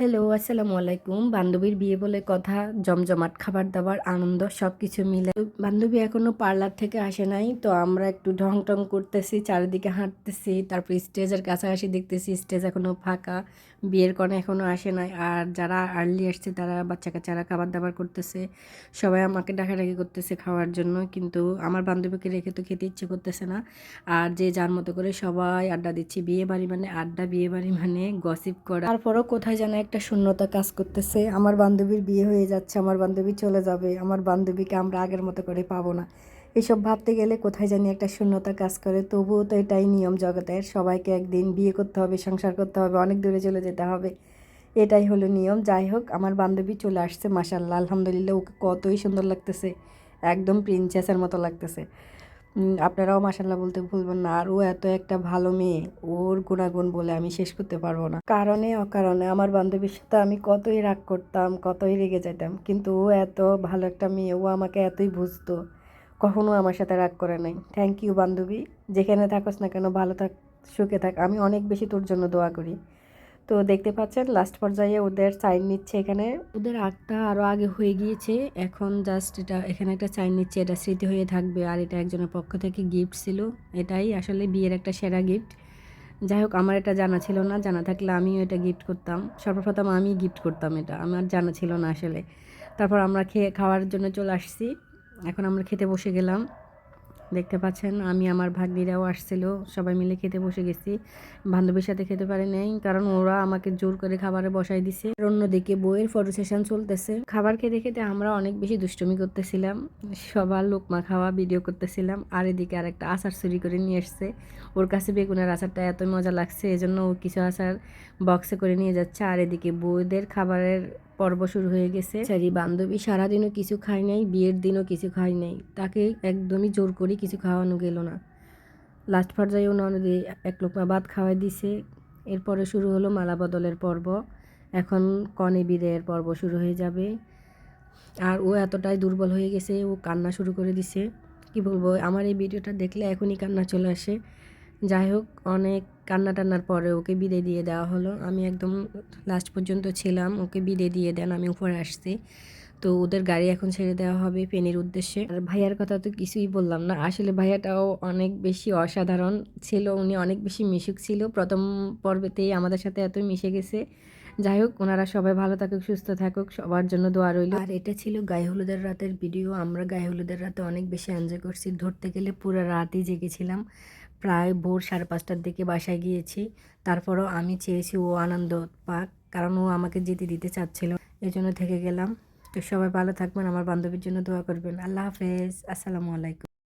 Hello, আসসালামু আলাইকুম। বান্ধবীর বিয়ে বলে কথা, জমজমাট খাবার দাবার, আনন্দ সব কিছু মিলে বান্ধবী এখনও পার্লার থেকে আসে নাই, তো আমরা একটু ঢং টং করতেছি, চারিদিকে হাঁটতেছি, তারপর স্টেজের কাছাকাছি দেখতেছি স্টেজ এখনও ফাঁকা, বিয়ের কনে এখনও আসে নাই। আর যারা আর্লি আসছে, তারা বাচ্চা কাচ্চারা খাবার দাবার করতেছে, সবাই আমাকে ডাকাডাকি করতেছে খাওয়ার জন্য, কিন্তু আমার বান্ধবীকে রেখে তো খেতে ইচ্ছে করতেছে না। আর যে যার মতো করে সবাই আড্ডা দিচ্ছে বিয়ে বাড়ি মানে আড্ডা বিয়ে বাড়ি মানে গসিপ করা। তারপরও কোথায় যেন একটা শূন্যতা কাজ করতেছে। আমার বান্ধবীর বিয়ে হয়ে যাচ্ছে, আমার বান্ধবী চলে যাবে, আমার বান্ধবীকে আমরা আগের মতো করে পাবো না। এসব ভাবতে গেলে কোথায় জানি একটা শূন্যতা কাজ করে, তবুও তো এটাই নিয়ম জগতের সবাইকে একদিন বিয়ে করতে হবে, সংসার করতে হবে, অনেক দূরে চলে যেতে হবে। এটাই হলো নিয়ম। যাই হোক, আমার বান্ধবী চলে আসছে মাসাল্লাহ আলহামদুলিল্লাহ, ওকে কতই সুন্দর লাগতেছে, একদম প্রিন্সেসের মতো লাগতেছে। আপনারাও মাসাল্লাহ বলতে ভুলবেন না। আর ও এত একটা ভালো মেয়ে, ওর গুণাগুণ বলে আমি শেষ করতে পারব না। কারণে, অকারণে আমার বান্ধবীর সাথে আমি কতই রাগ করতাম, কতই রেগে যেতাম কিন্তু ও এত ভালো একটা মেয়ে, ও আমাকে এতই বুঝতো। কখনো আমার সাথে রাগ করে নাই। থ্যাংক ইউ বান্ধবী। যেখানে থাকোস না কেন, ভালো থাক, সুখে থাক। আমি অনেক বেশি তোর জন্য দোয়া করি। তো দেখতে পাচ্ছেন লাস্ট পর্যায়ে ওদের সাইন নিচ্ছে এখানে। ওদের আগটা আরও আগে হয়ে গিয়েছে, এখন জাস্ট এটা, এখানে একটা সাইন নিচ্ছে, এটা স্মৃতি হয়ে থাকবে, আর এটা একজনের পক্ষ থেকে গিফট ছিল। এটাই আসলে বিয়ের একটা সেরা গিফট যাই হোক, আমার এটা জানা ছিল না, জানা থাকলে আমিও এটা গিফট করতাম। সর্বপ্রথম আমি গিফট করতাম এটা, আমার জানা ছিল না আসলে। তারপর আমরা খেয়ে, খাওয়ার জন্য চলে আসছি। এখন আমরা খেতে বসে গেলাম। দেখতে পাচ্ছেন, আমি আমার ভাগ্নিরাও আসছিল, সবাই মিলে খেতে বসে গেছি। বান্ধবীর সাথে খেতে পারে নাই, কারণ ওরা আমাকে জোর করে খাবারে বসাই দিছে। অন্যদিকে বইয়ের ফটো সেশন চলতেছে। খাবার খেতে খেতে আমরা অনেক বেশি দুষ্টুমি করতেছিলাম, সবার লোকমা খাওয়া ভিডিও করতেছিলাম, আর এদিকে আরেকটা আচার চুরি করে নিয়ে এসছে। ওর কাছে বেগুনের আচারটা এত মজা লাগছে, এজন্য ও কিছু আচার বক্সে করে নিয়ে যাচ্ছে। আর এদিকে বউদের খাবারের পর্ব শুরু হয়ে গেছে। সারি বান্ধবী, সারাদিনও কিছু খাই নাই, বিয়ের দিনও কিছু খাই নাই। তাকে একদমই জোর করে কিছু খাওয়ানো গেল না। লাস্ট পর্যায়েও ননদে এক লোকমা ভাত খাওয়াই দিছে। এরপরে শুরু হলো মালা বদলের পর্ব। এখন কনে বিদের পর্ব শুরু হয়ে যাবে। আর ও এতটাই দুর্বল হয়ে গেছে, ও কান্না শুরু করে দিছে। কি বলব, আমার এই ভিডিওটা দেখলে এখনই কান্না চলে আসে। যাই হোক, অনেক কান্না টান্নার পরে ওকে বিদায় দিয়ে দেওয়া হলো। আমি একদম লাস্ট পর্যন্ত ছিলাম, ওকে বিদায় দিয়ে দেন, আমি উপরে আসছি। তো ওদের গাড়ি এখন ছেড়ে দেওয়া হবে ফেনীর উদ্দেশ্যে। আর ভাইয়ার কথা তো কিছুই বললাম না। আসলে ভাইয়াটাও অনেক বেশি অসাধারণ ছিল, উনি অনেক বেশি মিশুক ছিল। প্রথম পর্বেতেই আমাদের সাথে এতই মিশে গেছে। যাই হোক, ওনারা সবাই ভালো থাকুক, সুস্থ থাকুক, সবার জন্য দোয়া রইল। আর এটা ছিল গায়ে হলুদের রাতের ভিডিও আমরা গায়ে হলুদের রাতে অনেক বেশি এনজয় করছি। ধরতে গেলে পুরো রাতই জেগেছিলাম। প্রায় ভোর সাড়ে পাঁচটার দিকে বাসায় গিয়েছি। তারপরও আমি চেয়েছি ও আনন্দ পাক, কারণ ও আমাকে যেতে দিতে চাচ্ছিল। জন্য থেকে গেলাম। তো সবাই ভালো থাকবেন, আমার বান্ধবীর জন্য দোয়া করবেন। আল্লাহ হাফেজ। আসসালামু আলাইকুম।